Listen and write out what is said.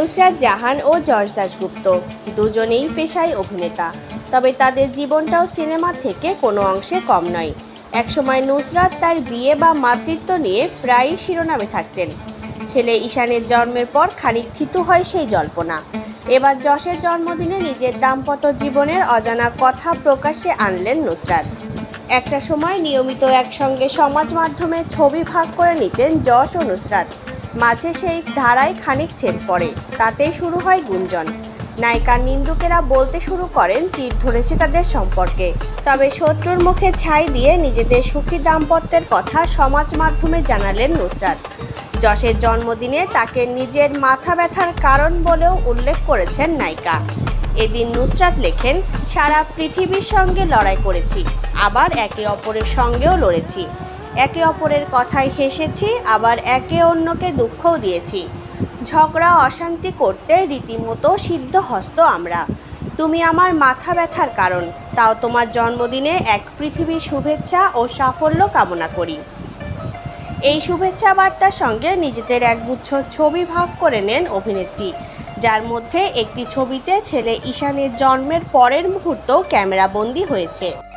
নুসরাত জাহান ও যশ দাশগুপ্ত। দুজনেই পেশায় অভিনেতা। তবে তাদের জীবনটাও সিনেমা থেকে কোনো অংশে কম নয়। একসময় নুসরাত তার বিয়ে বা মাতৃত্ব নিয়ে প্রায়ই শিরোনামে থাকতেন। ছেলে ঈশানের জন্মের পর খানিক থিতু হয় সেই জল্পনা। এবার যশের জন্মদিনে নিজের দাম্পত্য জীবনের অজানা কথা প্রকাশ্যে আনলেন নুসরাত। একটা সময় নিয়মিত একসঙ্গে সমাজ মাধ্যমে ছবি ভাগ করে নিতেন যশ ও নুসরাত। মাঝে সেই ধারায় খানিক ছেদ পড়ে তাতেই শুরু হয় গুঞ্জন। নায়িকার নিন্দুকেরা বলতে শুরু করেন, চির ধরেছে তাদের সম্পর্কে। তবে শত্রুর মুখে ছাই দিয়ে নিজেদের সুখী দাম্পত্যের কথা সমাজ মাধ্যমে জানালেন নুসরাত। যশের জন্মদিনে তাকে নিজের মাথা ব্যথার কারণ বলেও উল্লেখ করেছেন নায়িকা। এদিন নুসরাত লেখেন, সারা পৃথিবীর সঙ্গে লড়াই করেছি, আবার একে অপরের সঙ্গেও লড়েছি। একে অপরের কথায় হেসেছি, আবার একে অন্যকে দুঃখও দিয়েছি। ঝগড়া, অশান্তি করতে রীতিমতো সিদ্ধ হস্ত আমরা। তুমি আমার মাথা ব্যথার কারণ, তাও তোমার জন্মদিনে এক পৃথিবীর শুভেচ্ছা ও সাফল্য কামনা করি। এই শুভেচ্ছা বার্তার সঙ্গে নিজেদের একগুচ্ছ ছবি ভাগ করে নেন অভিনেত্রী, যার মধ্যে একটি ছবিতে ছেলে ঈশানের জন্মের পরের মুহূর্ত ক্যামেরাবন্দি হয়েছে।